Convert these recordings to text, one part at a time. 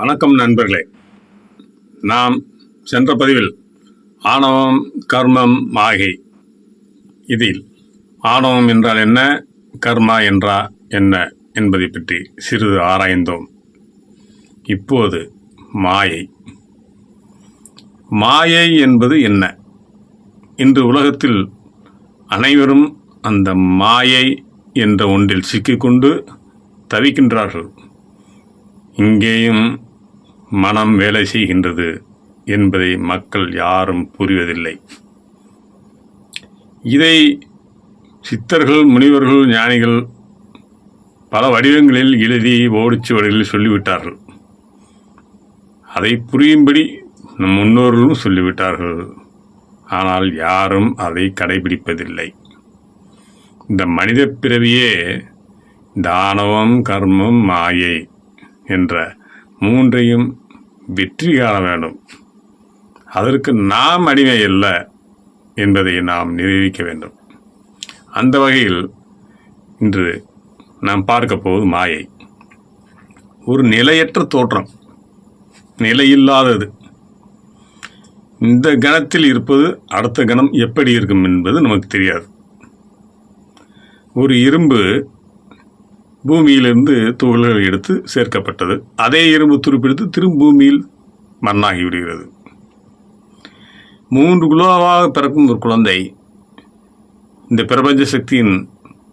வணக்கம் நண்பர்களே. நாம் சென்ற பதிவில் ஆணவம் கர்மம் மாகை இதில் ஆணவம் என்றால் என்ன கர்மா என்றா என்ன என்பதை பற்றி சிறிது ஆராய்ந்தோம். இப்போது மாயை. மாயை என்பது என்ன? இன்று உலகத்தில் அனைவரும் அந்த மாயை என்ற ஒன்றில் சிக்கிக்கொண்டு தவிக்கின்றார்கள். இங்கேயும் மனம் வேலை செய்கின்றது என்பதை மக்கள் யாரும் புரிவதில்லை. இதை சித்தர்கள் முனிவர்கள் ஞானிகள் பல வடிவங்களில் எழுதி ஓடிச்சுவடிகளில் சொல்லிவிட்டார்கள். அதை புரியும்படி நம் முன்னோர்களும் சொல்லிவிட்டார்கள். ஆனால் யாரும் அதை கடைபிடிப்பதில்லை. இந்த மனித பிறவியே தானவம் கர்மம் மாயை என்ற மூன்றையும் வெற்றி காண வேண்டும். அதற்கு நாம் அடிமை அல்ல என்பதை நாம் நிரூபிக்க வேண்டும். அந்த வகையில் இன்று நாம் பார்க்க போவது மாயை. ஒரு நிலையற்ற தோற்றம் நிலையில்லாதது இந்த கணத்தில் இருப்பது அடுத்த கணம் எப்படி இருக்கும் என்பது நமக்கு தெரியாது. ஒரு இரும்பு பூமியிலிருந்து துகள்கள் எடுத்து சேர்க்கப்பட்டது. அதே இரும்பு துருப்பிடித்து திரும்ப பூமியில் மண்ணாகி விடுகிறது. மூன்று குலோவாக பிறக்கும் ஒரு குழந்தை. இந்த பிரபஞ்ச சக்தியின்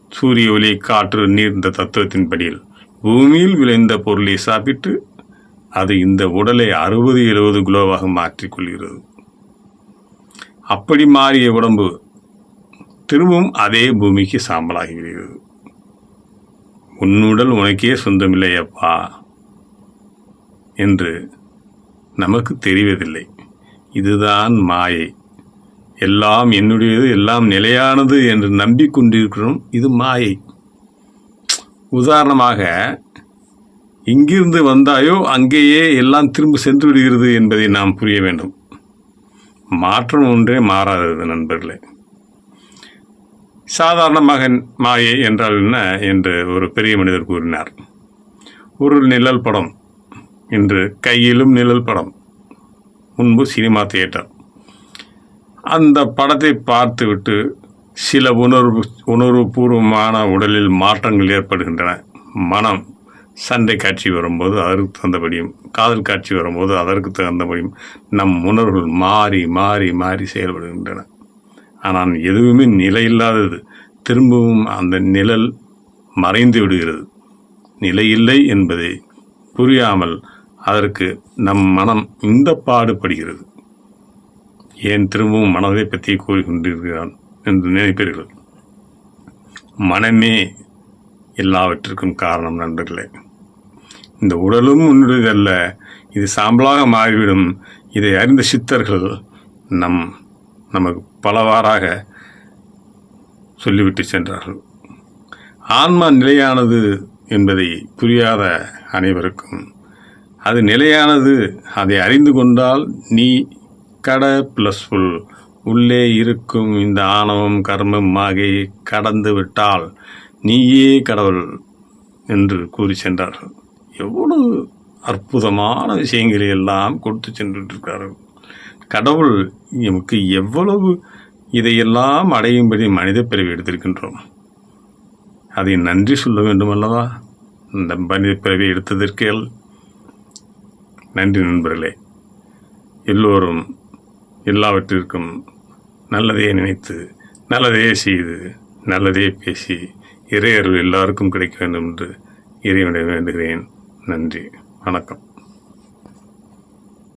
சூரிய ஒளி காற்று நீர் இந்த தத்துவத்தின்படியில் பூமியில் விளைந்த பொருளை சாப்பிட்டு அது இந்த உடலை அறுபது எழுபது குலோவாக மாற்றிக்கொள்கிறது. அப்படி மாறிய உடம்பு திரும்பவும் அதே பூமிக்கு சாம்பலாகி விடுகிறது. உன்னுடல் உனக்கே சொந்தமில்லையப்பா என்று நமக்கு தெரிவதில்லை. இதுதான் மாயை. எல்லாம் என்னுடையது எல்லாம் நிலையானது என்று நம்பிக்கொண்டிருக்கிறோம் இது மாயை. உதாரணமாக இங்கிருந்து வந்தாயோ அங்கேயே எல்லாம் திரும்ப சென்று விடுகிறது என்பதை நாம் புரிய வேண்டும். மாற்றம் ஒன்றே மாறாதது நண்பர்களே. சாதாரண மகன் மாயை என்றால் என்ன என்று ஒரு பெரிய மனிதர் கூறினார். ஒரு நிழல் படம். இன்று கையிலும் நிழல் படம். முன்பு சினிமா தியேட்டர். அந்த படத்தை பார்த்துவிட்டு சில உணர்வு உணர்வுபூர்வமான உடலில் மாற்றங்கள் ஏற்படுகின்றன. மனம் சண்டை காட்சி வரும்போது அதற்கு தகுந்தபடியும் காதல் காட்சி வரும்போது அதற்கு தகுந்தபடியும் நம் உணர்வுகள் மாறி மாறி மாறி செயல்படுகின்றன. ஆனால் எதுவுமே நிலையில்லாதது. திரும்பவும் அந்த நிழல் மறைந்து விடுகிறது. நிலையில்லை என்பதை புரியாமல் அதற்கு நம் மனம் இந்த பாடுபடுகிறது. ஏன் திரும்பவும் மனதை பற்றி கூறிக்கொண்டிருக்கிறான் என்று நினைப்பீர்கள்? மனமே எல்லாவற்றிற்கும் காரணம் நண்பர்களே. இந்த உடலும் உன்னுடையதல்ல. இது சாம்பலாக மாறிவிடும். இதை அறிந்த சித்தர்கள் நம் நமக்கு பலவாறாக சொல்லிவிட்டு சென்றார்கள். ஆன்மா நிலையானது என்பதை புரியாத அனைவருக்கும் அது நிலையானது அதை அறிந்து கொண்டால் நீ கட ப்ளஸ் ஃபுல் உள்ளே இருக்கும் இந்த ஆணவம் கர்மம் மாகையை கடந்து விட்டால் நீயே கடவுள் என்று கூறி சென்றார்கள். எவ்வளவு அற்புதமான விஷயங்களை எல்லாம் கொடுத்து சென்றுட்டிருக்கிறார்கள் கடவுள் எமக்கு எவ்வளவு இதையெல்லாம் அடையும்படி மனித பிறவி எடுத்திருக்கின்றோம். அதை நன்றி சொல்ல வேண்டும் அல்லவா இந்த மனித பிறவி எடுத்ததற்கு நன்றி நண்பர்களே. எல்லோரும் எல்லாவற்றிற்கும் நல்லதே நினைத்து நல்லதே செய்து நல்லதே பேசி இறையர்கள் எல்லாருக்கும் கிடைக்க வேண்டும் என்று இறைவனை வேண்டுகிறேன். நன்றி. வணக்கம்.